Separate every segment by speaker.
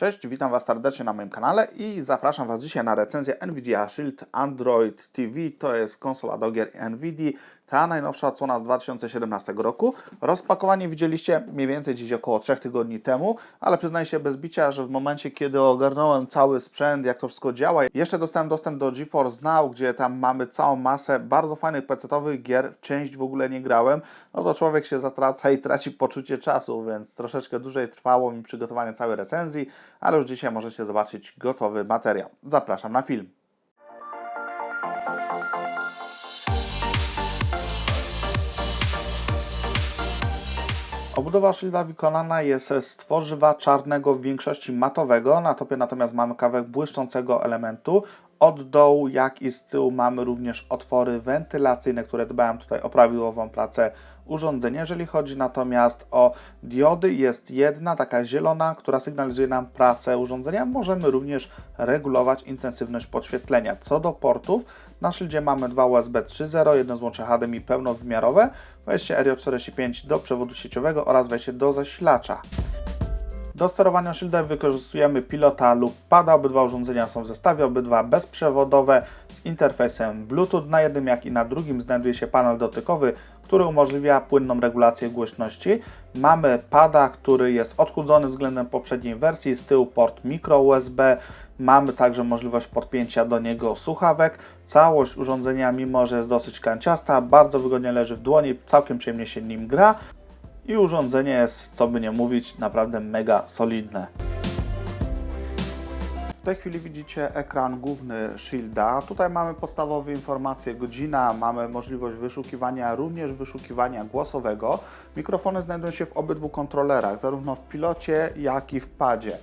Speaker 1: Cześć, witam Was serdecznie na moim kanale i zapraszam Was dzisiaj na recenzję Nvidia Shield Android TV. To jest konsola do gier Nvidia, ta najnowsza odsłona z 2017 roku. Rozpakowanie widzieliście mniej więcej dziś około 3 tygodni temu, ale przyznaję się bez bicia, że w momencie kiedy ogarnąłem cały sprzęt, jak to wszystko działa, jeszcze dostałem dostęp do GeForce Now, gdzie tam mamy całą masę bardzo fajnych pecetowych gier, w część w ogóle nie grałem, no to człowiek się zatraca i traci poczucie czasu, więc troszeczkę dłużej trwało mi przygotowanie całej recenzji, ale już dzisiaj możecie zobaczyć gotowy materiał. Zapraszam na film. Obudowa szylda wykonana jest z tworzywa czarnego w większości matowego, na topie natomiast mamy kawałek błyszczącego elementu. Od dołu, jak i z tyłu mamy również otwory wentylacyjne, które dbają tutaj o prawidłową pracę urządzenia. Jeżeli chodzi natomiast o diody, jest jedna taka zielona, która sygnalizuje nam pracę urządzenia. Możemy również regulować intensywność podświetlenia. Co do portów, na szyldzie mamy dwa USB 3.0, jedno złącze HDMI pełnowymiarowe, wejście RJ45 do przewodu sieciowego oraz wejście do zasilacza. Do sterowania szyldem wykorzystujemy pilota lub pada. Obydwa urządzenia są w zestawie, obydwa bezprzewodowe z interfejsem Bluetooth. Na jednym jak i na drugim znajduje się panel dotykowy, który umożliwia płynną regulację głośności. Mamy pada, który jest odchudzony względem poprzedniej wersji, z tyłu port micro USB. Mamy także możliwość podpięcia do niego słuchawek. Całość urządzenia, mimo że jest dosyć kanciasta, bardzo wygodnie leży w dłoni, całkiem przyjemnie się nim gra i urządzenie jest, co by nie mówić, naprawdę mega solidne. W tej chwili widzicie ekran główny Shielda. Tutaj mamy podstawowe informacje, godzina, mamy możliwość wyszukiwania, również wyszukiwania głosowego. Mikrofony znajdują się w obydwu kontrolerach, zarówno w pilocie, jak i w padzie.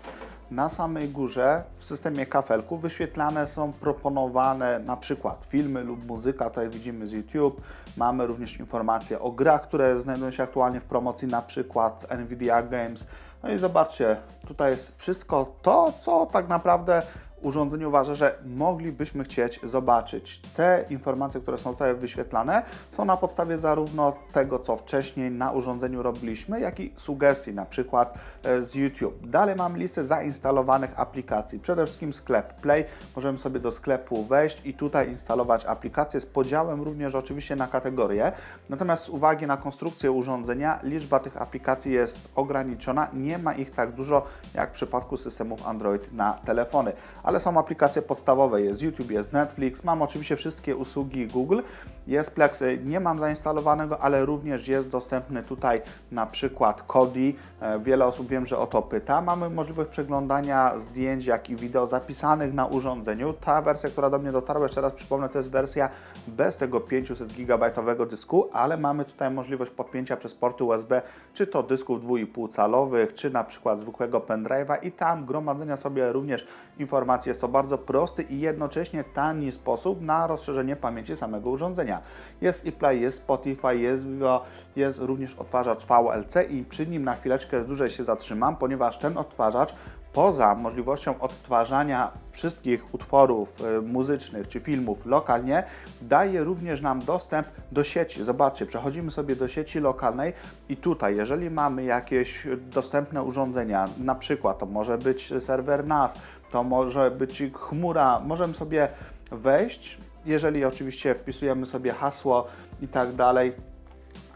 Speaker 1: Na samej górze w systemie kafelku wyświetlane są proponowane na przykład filmy lub muzyka, tutaj widzimy z YouTube. Mamy również informacje o grach, które znajdują się aktualnie w promocji, na przykład z Nvidia Games. No i zobaczcie, tutaj jest wszystko to, co tak naprawdę urządzenie uważa, że moglibyśmy chcieć zobaczyć. Te informacje, które są tutaj wyświetlane, są na podstawie zarówno tego, co wcześniej na urządzeniu robiliśmy, jak i sugestii, na przykład e, z YouTube. Dalej mam listę zainstalowanych aplikacji. Przede wszystkim sklep Play. Możemy sobie do sklepu wejść i tutaj instalować aplikacje z podziałem również oczywiście na kategorie. Natomiast z uwagi na konstrukcję urządzenia, liczba tych aplikacji jest ograniczona. Nie ma ich tak dużo jak w przypadku systemów Android na telefony ale są aplikacje podstawowe, jest YouTube, jest Netflix, mam oczywiście wszystkie usługi Google, jest Plex, nie mam zainstalowanego, ale również jest dostępny tutaj na przykład Kodi, e, wiele osób wiem, że o to pyta. Mamy możliwość przeglądania zdjęć, jak i wideo zapisanych na urządzeniu. Ta wersja, która do mnie dotarła, jeszcze raz przypomnę, to jest wersja bez tego 500 GB dysku, ale mamy tutaj możliwość podpięcia przez porty USB, czy to dysków 2,5 calowych, czy na przykład zwykłego pendrive'a i tam gromadzenia sobie również informacji jest to bardzo prosty i jednocześnie tani sposób na rozszerzenie pamięci samego urządzenia. Jest ePlay, jest Spotify, jest Vivo, jest również odtwarzacz VLC i przy nim na chwileczkę dłużej się zatrzymam, ponieważ ten odtwarzacz poza możliwością odtwarzania wszystkich utworów y, muzycznych czy filmów lokalnie, daje również nam dostęp do sieci. Zobaczcie, przechodzimy sobie do sieci lokalnej i tutaj, jeżeli mamy jakieś dostępne urządzenia, na przykład to może być serwer NAS, to może być chmura, możemy sobie wejść, jeżeli oczywiście wpisujemy sobie hasło i tak dalej,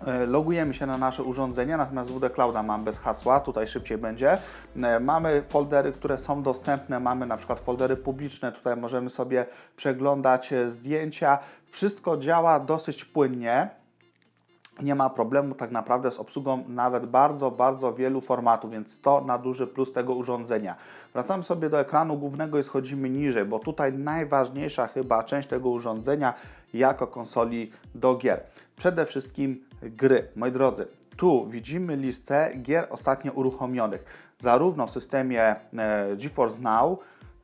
Speaker 1: e, logujemy się na nasze urządzenia, natomiast WD Clouda mam bez hasła, tutaj szybciej będzie. E, mamy foldery, które są dostępne, mamy na przykład foldery publiczne, tutaj możemy sobie przeglądać e, zdjęcia. Wszystko działa dosyć płynnie nie ma problemu tak naprawdę z obsługą nawet bardzo, bardzo wielu formatów, więc to na duży plus tego urządzenia. Wracamy sobie do ekranu głównego i schodzimy niżej, bo tutaj najważniejsza chyba część tego urządzenia jako konsoli do gier. Przede wszystkim gry. Moi drodzy, tu widzimy listę gier ostatnio uruchomionych, zarówno w systemie e, GeForce Now,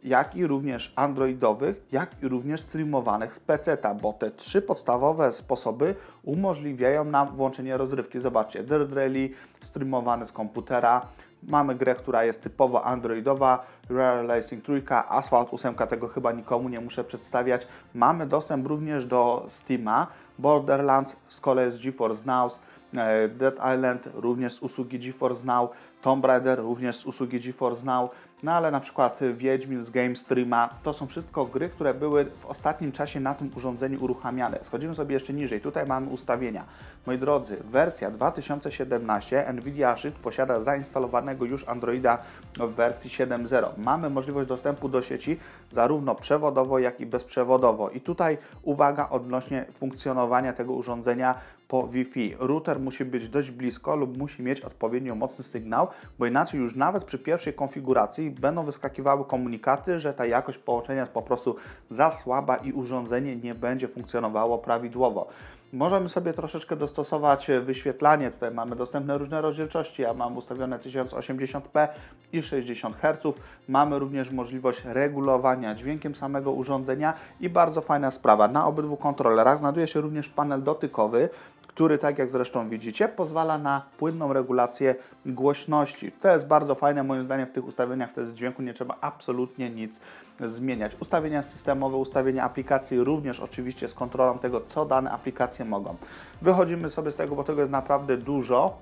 Speaker 1: jak i również androidowych, jak i również streamowanych z PC, bo te trzy podstawowe sposoby umożliwiają nam włączenie rozrywki. Zobaczcie, Dirt Rally streamowany z komputera, mamy grę, która jest typowo androidowa, Rare Racing 3, Asphalt 8, tego chyba nikomu nie muszę przedstawiać. Mamy dostęp również do Steama, Borderlands z kolei z GeForce Now, e, Dead Island również z usługi GeForce Now, Tomb Raider również z usługi GeForce Now, no ale na przykład Wiedźmin z Game Streama, to są wszystko gry, które były w ostatnim czasie na tym urządzeniu uruchamiane. Schodzimy sobie jeszcze niżej, tutaj mamy ustawienia. Moi drodzy, wersja 2017 Nvidia Shield posiada zainstalowanego już Androida w wersji 7.0. Mamy możliwość dostępu do sieci zarówno przewodowo, jak i bezprzewodowo. I tutaj uwaga odnośnie funkcjonowania tego urządzenia po Wi-Fi. Router musi być dość blisko lub musi mieć odpowiednio mocny sygnał, bo inaczej już nawet przy pierwszej konfiguracji będą wyskakiwały komunikaty, że ta jakość połączenia jest po prostu za słaba i urządzenie nie będzie funkcjonowało prawidłowo. Możemy sobie troszeczkę dostosować wyświetlanie. Tutaj mamy dostępne różne rozdzielczości. Ja mam ustawione 1080p i 60 Hz. Mamy również możliwość regulowania dźwiękiem samego urządzenia i bardzo fajna sprawa. Na obydwu kontrolerach znajduje się również panel dotykowy, który, tak jak zresztą widzicie, pozwala na płynną regulację głośności. To jest bardzo fajne, moim zdaniem w tych ustawieniach wtedy dźwięku nie trzeba absolutnie nic zmieniać. Ustawienia systemowe, ustawienia aplikacji również oczywiście z kontrolą tego, co dane aplikacje mogą. Wychodzimy sobie z tego, bo tego jest naprawdę dużo.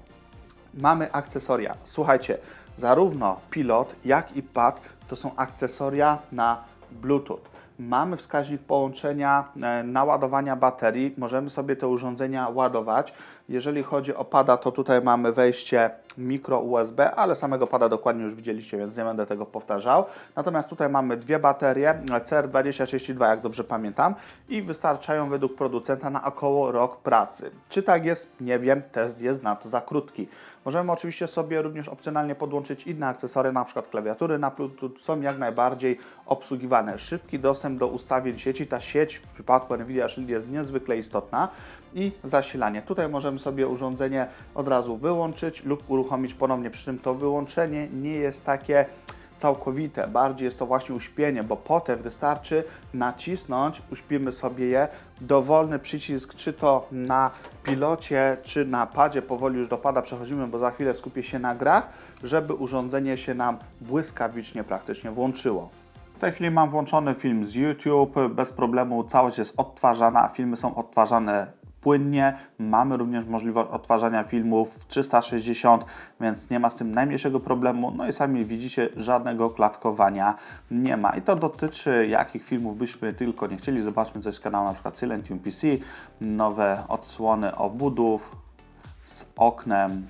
Speaker 1: Mamy akcesoria. Słuchajcie, zarówno pilot, jak i pad to są akcesoria na Bluetooth. Mamy wskaźnik połączenia, e, naładowania baterii. Możemy sobie te urządzenia ładować. Jeżeli chodzi o pada, to tutaj mamy wejście mikro USB, ale samego pada dokładnie już widzieliście, więc nie będę tego powtarzał. Natomiast tutaj mamy dwie baterie CR2032, jak dobrze pamiętam, i wystarczają według producenta na około rok pracy. Czy tak jest? Nie wiem, test jest na to za krótki. Możemy oczywiście sobie również opcjonalnie podłączyć inne akcesoria, na przykład klawiatury na Bluetooth, są jak najbardziej obsługiwane. Szybki dostęp do ustawień sieci, ta sieć w przypadku NVIDIA Shield jest niezwykle istotna i zasilanie. Tutaj możemy sobie urządzenie od razu wyłączyć lub uruchomić ponownie, przy czym to wyłączenie nie jest takie całkowite, bardziej jest to właśnie uśpienie, bo potem wystarczy nacisnąć, uśpimy sobie je, dowolny przycisk, czy to na pilocie, czy na padzie, powoli już do pada przechodzimy, bo za chwilę skupię się na grach, żeby urządzenie się nam błyskawicznie praktycznie włączyło. W tej chwili mam włączony film z YouTube, bez problemu całość jest odtwarzana, filmy są odtwarzane płynnie. Mamy również możliwość odtwarzania filmów w 360, więc nie ma z tym najmniejszego problemu. No i sami widzicie, żadnego klatkowania nie ma. I to dotyczy jakich filmów byśmy tylko nie chcieli. Zobaczmy coś z kanału na przykład Silentium PC, nowe odsłony obudów z oknem,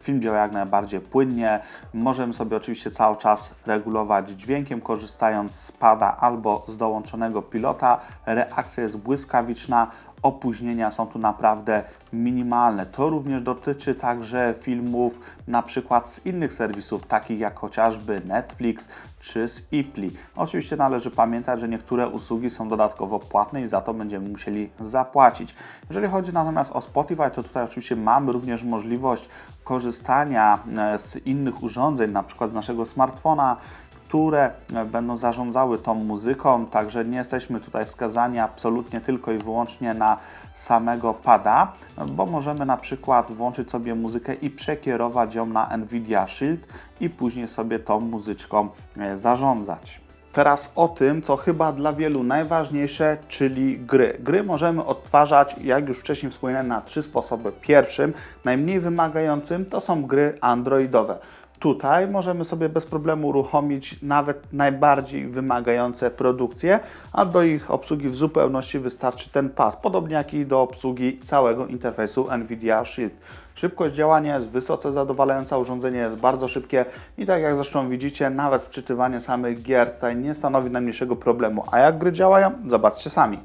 Speaker 1: Film działa jak najbardziej płynnie. Możemy sobie oczywiście cały czas regulować dźwiękiem, korzystając z pada albo z dołączonego pilota. Reakcja jest błyskawiczna, opóźnienia są tu naprawdę minimalne. To również dotyczy także filmów na przykład z innych serwisów, takich jak chociażby Netflix czy z Ipli. Oczywiście należy pamiętać, że niektóre usługi są dodatkowo płatne i za to będziemy musieli zapłacić. Jeżeli chodzi natomiast o Spotify, to tutaj oczywiście mamy również możliwość korzystania e, z innych urządzeń, na przykład z naszego smartfona, które e, będą zarządzały tą muzyką, także nie jesteśmy tutaj skazani absolutnie tylko i wyłącznie na samego pada, bo możemy na przykład włączyć sobie muzykę i przekierować ją na Nvidia Shield i później sobie tą muzyczką e, zarządzać. Teraz o tym, co chyba dla wielu najważniejsze, czyli gry. Gry możemy odtwarzać, jak już wcześniej wspomniałem, na trzy sposoby. Pierwszym, najmniej wymagającym, to są gry androidowe. Tutaj możemy sobie bez problemu uruchomić nawet najbardziej wymagające produkcje, a do ich obsługi w zupełności wystarczy ten pad, podobnie jak i do obsługi całego interfejsu NVIDIA Shield. Szybkość działania jest wysoce zadowalająca, urządzenie jest bardzo szybkie i tak jak zresztą widzicie, nawet wczytywanie samych gier tutaj nie stanowi najmniejszego problemu. A jak gry działają? Zobaczcie sami.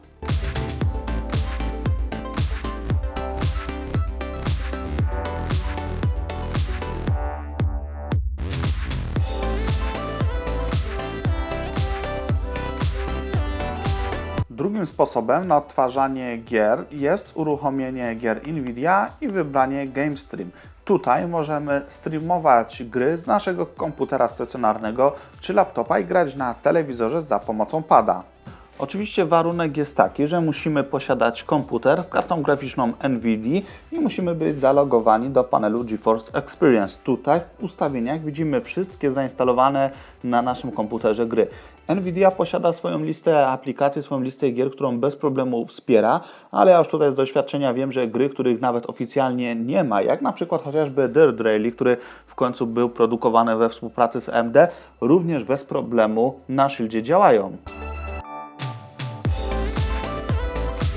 Speaker 1: Drugim sposobem na odtwarzanie gier jest uruchomienie gier Nvidia i wybranie GameStream. Tutaj możemy streamować gry z naszego komputera stacjonarnego czy laptopa i grać na telewizorze za pomocą pada. Oczywiście warunek jest taki, że musimy posiadać komputer z kartą graficzną NVIDIA i musimy być zalogowani do panelu GeForce Experience. Tutaj w ustawieniach widzimy wszystkie zainstalowane na naszym komputerze gry. NVIDIA posiada swoją listę aplikacji, swoją listę gier, którą bez problemu wspiera, ale ja już tutaj z doświadczenia wiem, że gry, których nawet oficjalnie nie ma, jak na przykład chociażby Dirt Rally, który w końcu był produkowany we współpracy z AMD, również bez problemu na Shieldzie działają.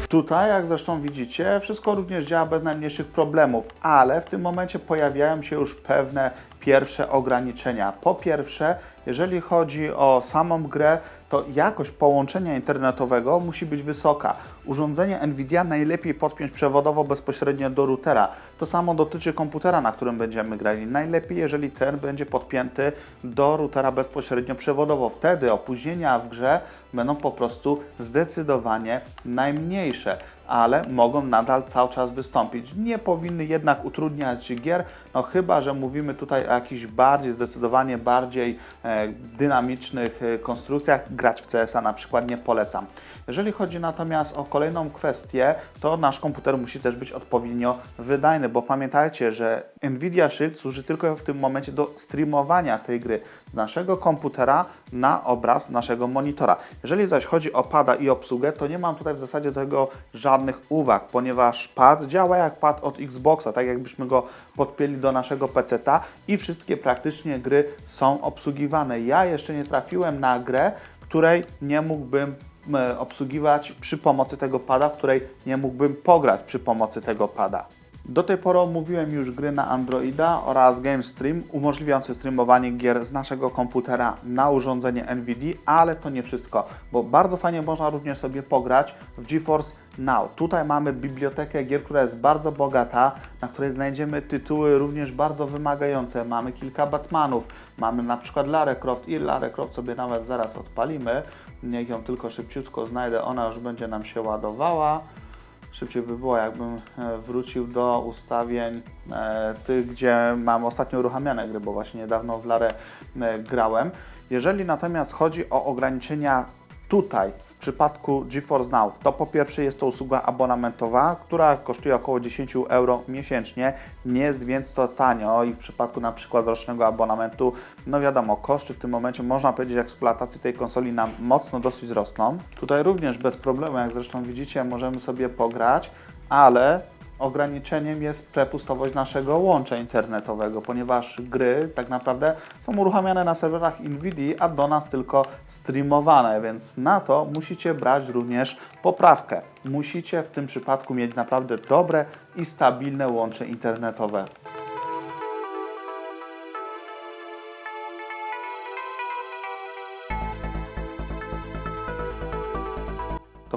Speaker 1: Tutaj, jak zresztą widzicie, wszystko również działa bez najmniejszych problemów, ale w tym momencie pojawiają się już pewne pierwsze ograniczenia. Po pierwsze, jeżeli chodzi o samą grę, to jakość połączenia internetowego musi być wysoka. Urządzenie Nvidia najlepiej podpiąć przewodowo bezpośrednio do routera. To samo dotyczy komputera, na którym będziemy grali. Najlepiej, jeżeli ten będzie podpięty do routera bezpośrednio przewodowo. Wtedy opóźnienia w grze będą po prostu zdecydowanie najmniejsze ale mogą nadal cały czas wystąpić. Nie powinny jednak utrudniać gier, no chyba, że mówimy tutaj o jakichś bardziej, zdecydowanie bardziej e, dynamicznych e, konstrukcjach. Grać w CS-a na przykład nie polecam. Jeżeli chodzi natomiast o kolejną kwestię, to nasz komputer musi też być odpowiednio wydajny, bo pamiętajcie, że Nvidia Shield służy tylko w tym momencie do streamowania tej gry z naszego komputera na obraz naszego monitora. Jeżeli zaś chodzi o pada i obsługę, to nie mam tutaj w zasadzie tego żadnych uwag, ponieważ pad działa jak pad od Xboxa, tak jakbyśmy go podpięli do naszego PC-ta i wszystkie praktycznie gry są obsługiwane. Ja jeszcze nie trafiłem na grę, której nie mógłbym e, obsługiwać przy pomocy tego pada, której nie mógłbym pograć przy pomocy tego pada. Do tej pory omówiłem już gry na Androida oraz GameStream umożliwiające streamowanie gier z naszego komputera na urządzenie NVIDIA, ale to nie wszystko, bo bardzo fajnie można również sobie pograć w GeForce Now. Tutaj mamy bibliotekę gier, która jest bardzo bogata, na której znajdziemy tytuły również bardzo wymagające. Mamy kilka Batmanów, mamy na przykład Lara Croft i Lara Croft sobie nawet zaraz odpalimy. Niech ją tylko szybciutko znajdę, ona już będzie nam się ładowała szybciej by było, jakbym e, wrócił do ustawień e, tych, gdzie mam ostatnio uruchamiane gry, bo właśnie niedawno w Larę e, grałem. Jeżeli natomiast chodzi o ograniczenia Tutaj w przypadku GeForce Now to po pierwsze jest to usługa abonamentowa, która kosztuje około 10 euro miesięcznie. Nie jest więc to tanio i w przypadku na przykład rocznego abonamentu, no wiadomo, koszty w tym momencie można powiedzieć eksploatacji tej konsoli nam mocno dosyć wzrosną. Tutaj również bez problemu, jak zresztą widzicie, możemy sobie pograć, ale ograniczeniem jest przepustowość naszego łącza internetowego, ponieważ gry tak naprawdę są uruchamiane na serwerach Nvidia, a do nas tylko streamowane, więc na to musicie brać również poprawkę. Musicie w tym przypadku mieć naprawdę dobre i stabilne łącze internetowe.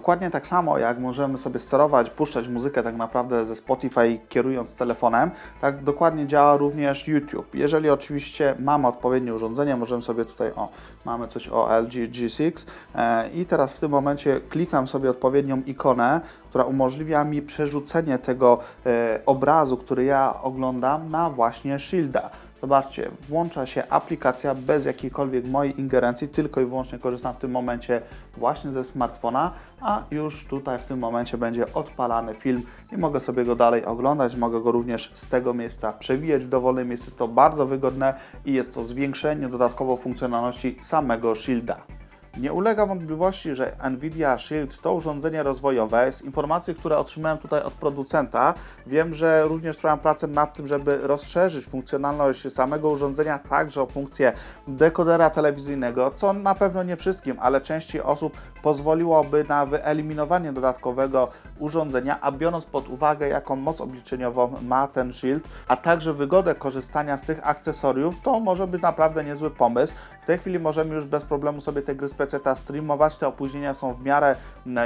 Speaker 1: Dokładnie tak samo jak możemy sobie sterować, puszczać muzykę tak naprawdę ze Spotify kierując telefonem, tak dokładnie działa również YouTube. Jeżeli oczywiście mamy odpowiednie urządzenie, możemy sobie tutaj, o, mamy coś o LG G6 e, i teraz w tym momencie klikam sobie odpowiednią ikonę, która umożliwia mi przerzucenie tego e, obrazu, który ja oglądam na właśnie Shielda. Zobaczcie, włącza się aplikacja bez jakiejkolwiek mojej ingerencji, tylko i wyłącznie korzystam w tym momencie właśnie ze smartfona, a już tutaj w tym momencie będzie odpalany film i mogę sobie go dalej oglądać, mogę go również z tego miejsca przewijać w dowolnym miejscu. Jest to bardzo wygodne i jest to zwiększenie dodatkowo funkcjonalności samego Shielda. Nie ulega wątpliwości, że Nvidia Shield to urządzenie rozwojowe. Z informacji, które otrzymałem tutaj od producenta, wiem, że również trwałem pracę nad tym, żeby rozszerzyć funkcjonalność samego urządzenia także o funkcję dekodera telewizyjnego, co na pewno nie wszystkim, ale części osób pozwoliłoby na wyeliminowanie dodatkowego urządzenia, a biorąc pod uwagę, jaką moc obliczeniową ma ten Shield, a także wygodę korzystania z tych akcesoriów, to może być naprawdę niezły pomysł. Tej chwili możemy już bez problemu sobie te gry z PC streamować. Te opóźnienia są w miarę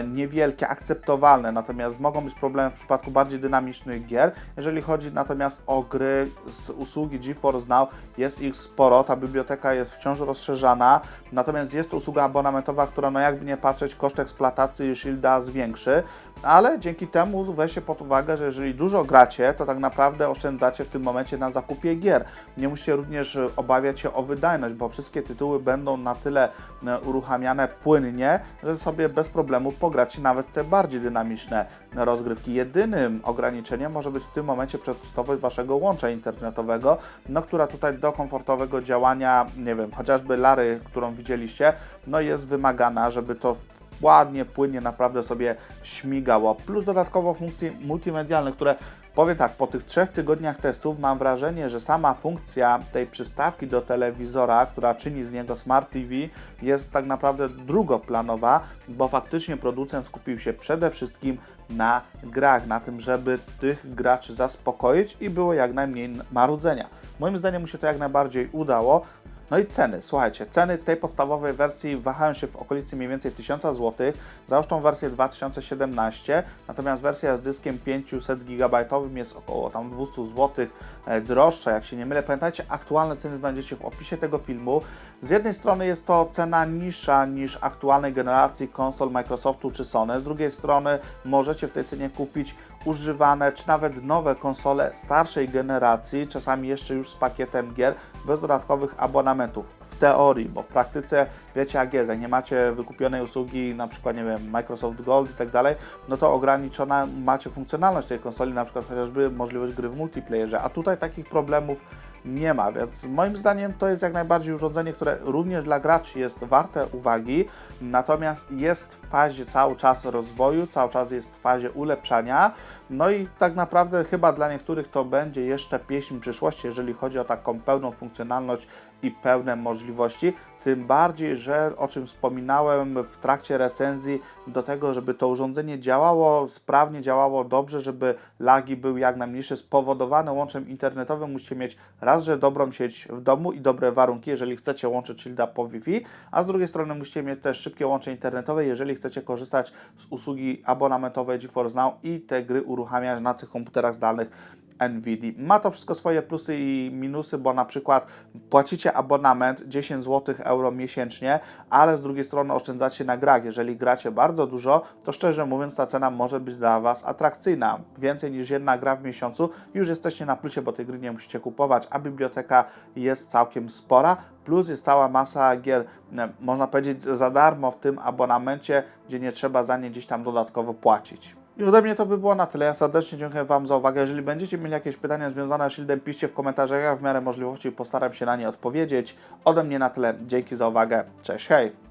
Speaker 1: niewielkie, akceptowalne, natomiast mogą być problemy w przypadku bardziej dynamicznych gier. Jeżeli chodzi natomiast o gry z usługi GeForce Now, jest ich sporo, ta biblioteka jest wciąż rozszerzana, natomiast jest to usługa abonamentowa, która no jakby nie patrzeć, koszt eksploatacji Shielda zwiększy, ale dzięki temu weźcie pod uwagę, że jeżeli dużo gracie, to tak naprawdę oszczędzacie w tym momencie na zakupie gier. Nie musicie również obawiać się o wydajność, bo wszystkie tytuły będą na tyle uruchamiane, uruchamiane płynnie, że sobie bez problemu pogracie nawet te bardziej dynamiczne rozgrywki. Jedynym ograniczeniem może być w tym momencie przepustowość waszego łącza internetowego, no która tutaj do komfortowego działania, nie wiem, chociażby Lary, którą widzieliście, no jest wymagana, żeby to ładnie, płynnie naprawdę sobie śmigało. Plus dodatkowo funkcje multimedialne, które powiem tak, po tych trzech tygodniach testów mam wrażenie, że sama funkcja tej przystawki do telewizora, która czyni z niego Smart TV, jest tak naprawdę drugoplanowa, bo faktycznie producent skupił się przede wszystkim na grach, na tym, żeby tych graczy zaspokoić i było jak najmniej marudzenia. Moim zdaniem mu się to jak najbardziej udało. No i ceny, słuchajcie, ceny tej podstawowej wersji wahają się w okolicy mniej więcej 1000 zł, za wersję 2017, natomiast wersja z dyskiem 500 GB jest około tam 200 zł e, droższa, jak się nie mylę. Pamiętajcie, aktualne ceny znajdziecie w opisie tego filmu. Z jednej strony jest to cena niższa niż aktualnej generacji konsol Microsoftu czy Sony, z drugiej strony możecie w tej cenie kupić używane czy nawet nowe konsole starszej generacji, czasami jeszcze już z pakietem gier, bez dodatkowych abonamentów. W teorii, bo w praktyce wiecie jak jest, jak nie macie wykupionej usługi, na przykład, nie wiem, Microsoft Gold i tak dalej, no to ograniczona macie funkcjonalność tej konsoli, na przykład chociażby możliwość gry w multiplayerze, a tutaj takich problemów nie ma, więc moim zdaniem to jest jak najbardziej urządzenie, które również dla graczy jest warte uwagi, natomiast jest w fazie cały czas rozwoju, cały czas jest w fazie ulepszania, no i tak naprawdę chyba dla niektórych to będzie jeszcze pieśń przyszłości, jeżeli chodzi o taką pełną funkcjonalność i pełne możliwości, tym bardziej, że o czym wspominałem w trakcie recenzji, do tego, żeby to urządzenie działało sprawnie, działało dobrze, żeby lagi były jak najmniejsze, spowodowane łączem internetowym, musicie mieć raz, że dobrą sieć w domu i dobre warunki, jeżeli chcecie łączyć Shielda po Wi-Fi, a z drugiej strony musicie mieć też szybkie łącze internetowe, jeżeli chcecie korzystać z usługi abonamentowej GeForce Now i te gry uruchamiać na tych komputerach zdalnych NVIDIA. Ma to wszystko swoje plusy i minusy, bo na przykład płacicie abonament 10 zł euro miesięcznie, ale z drugiej strony oszczędzacie na grach. Jeżeli gracie bardzo dużo, to szczerze mówiąc ta cena może być dla Was atrakcyjna. Więcej niż jedna gra w miesiącu już jesteście na plusie, bo tej gry nie musicie kupować, a biblioteka jest całkiem spora. Plus jest cała masa gier, można powiedzieć, za darmo w tym abonamencie, gdzie nie trzeba za nie gdzieś tam dodatkowo płacić. I ode mnie to by było na tyle. Ja serdecznie dziękuję Wam za uwagę. Jeżeli będziecie mieli jakieś pytania związane z Shieldem, piszcie w komentarzach. Ja w miarę możliwości postaram się na nie odpowiedzieć. Ode mnie na tyle. Dzięki za uwagę. Cześć, hej!